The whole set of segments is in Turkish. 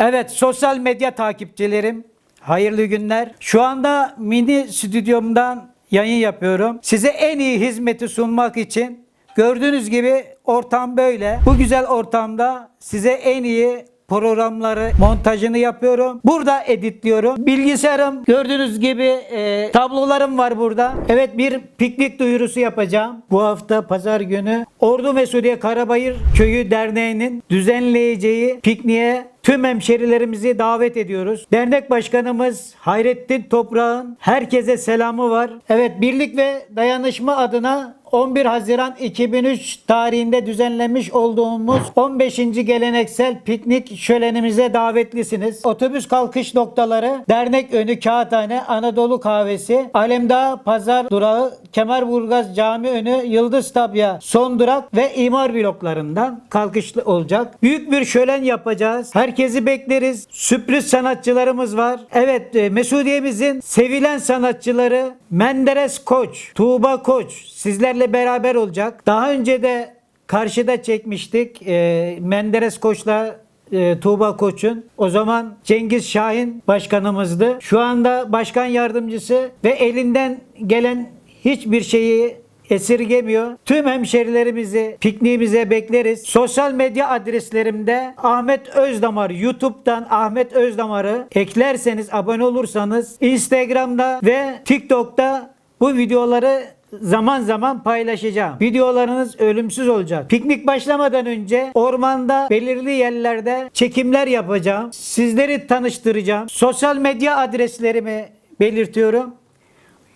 Evet sosyal medya takipçilerim hayırlı günler. Şu anda mini stüdyomdan yayın yapıyorum. Size en iyi hizmeti sunmak için gördüğünüz gibi ortam böyle. Bu güzel ortamda size en iyi programları montajını yapıyorum. Burada editliyorum. Bilgisayarım gördüğünüz gibi e, tablolarım var burada. Evet bir piknik duyurusu yapacağım. Bu hafta pazar günü Ordu Mesudiye Karabayır Köyü Derneği'nin düzenleyeceği pikniğe tüm hemşerilerimizi davet ediyoruz. Dernek başkanımız Hayrettin Toprak'ın herkese selamı var. Evet birlik ve dayanışma adına 11 Haziran 2003 tarihinde düzenlemiş olduğumuz 15. geleneksel piknik şölenimize davetlisiniz. Otobüs kalkış noktaları Dernek Önü Kağıthane Anadolu Kahvesi Alemdağ Pazar Durağı Kemerburgaz Cami Önü Yıldız Tabya Son Durak ve imar bloklarından kalkışlı olacak. Büyük bir şölen yapacağız. Herkesi bekleriz. Sürpriz sanatçılarımız var. Evet e, Mesudiye'mizin sevilen sanatçıları Menderes Koç, Tuğba Koç sizlerle beraber olacak. Daha önce de karşıda çekmiştik. E, Menderes Koç'la e, Tuğba Koç'un. O zaman Cengiz Şahin başkanımızdı. Şu anda başkan yardımcısı ve elinden gelen hiçbir şeyi esirgemiyor. Tüm hemşerilerimizi pikniğimize bekleriz. Sosyal medya adreslerimde Ahmet Özdamar YouTube'dan Ahmet Özdamar'ı eklerseniz abone olursanız Instagram'da ve TikTok'ta bu videoları zaman zaman paylaşacağım. Videolarınız ölümsüz olacak. Piknik başlamadan önce ormanda belirli yerlerde çekimler yapacağım. Sizleri tanıştıracağım. Sosyal medya adreslerimi belirtiyorum.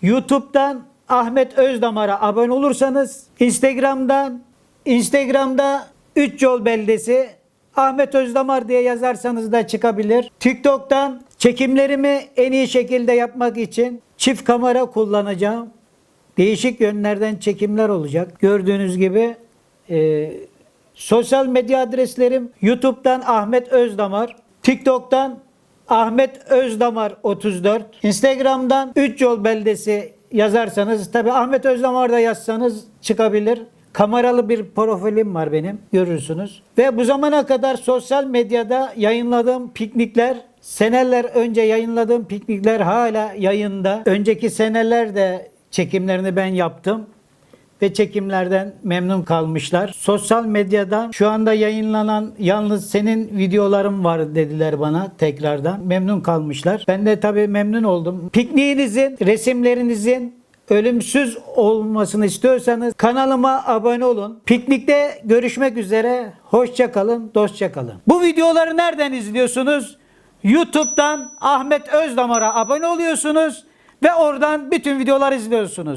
YouTube'dan Ahmet Özdamar'a abone olursanız Instagram'dan Instagram'da 3 yol beldesi Ahmet Özdamar diye yazarsanız da çıkabilir. TikTok'tan çekimlerimi en iyi şekilde yapmak için çift kamera kullanacağım. Değişik yönlerden çekimler olacak. Gördüğünüz gibi e, sosyal medya adreslerim YouTube'dan Ahmet Özdamar, TikTok'tan Ahmet Özdamar 34, Instagram'dan 3 yol beldesi yazarsanız tabi Ahmet Özdamar da yazsanız çıkabilir. Kameralı bir profilim var benim görürsünüz. Ve bu zamana kadar sosyal medyada yayınladığım piknikler seneler önce yayınladığım piknikler hala yayında. Önceki senelerde çekimlerini ben yaptım ve çekimlerden memnun kalmışlar. Sosyal medyadan şu anda yayınlanan yalnız senin videoların var dediler bana tekrardan. Memnun kalmışlar. Ben de tabii memnun oldum. Pikniğinizin, resimlerinizin ölümsüz olmasını istiyorsanız kanalıma abone olun. Piknikte görüşmek üzere. Hoşça kalın, dostça kalın. Bu videoları nereden izliyorsunuz? YouTube'dan Ahmet Özdamar'a abone oluyorsunuz ve oradan bütün videolar izliyorsunuz.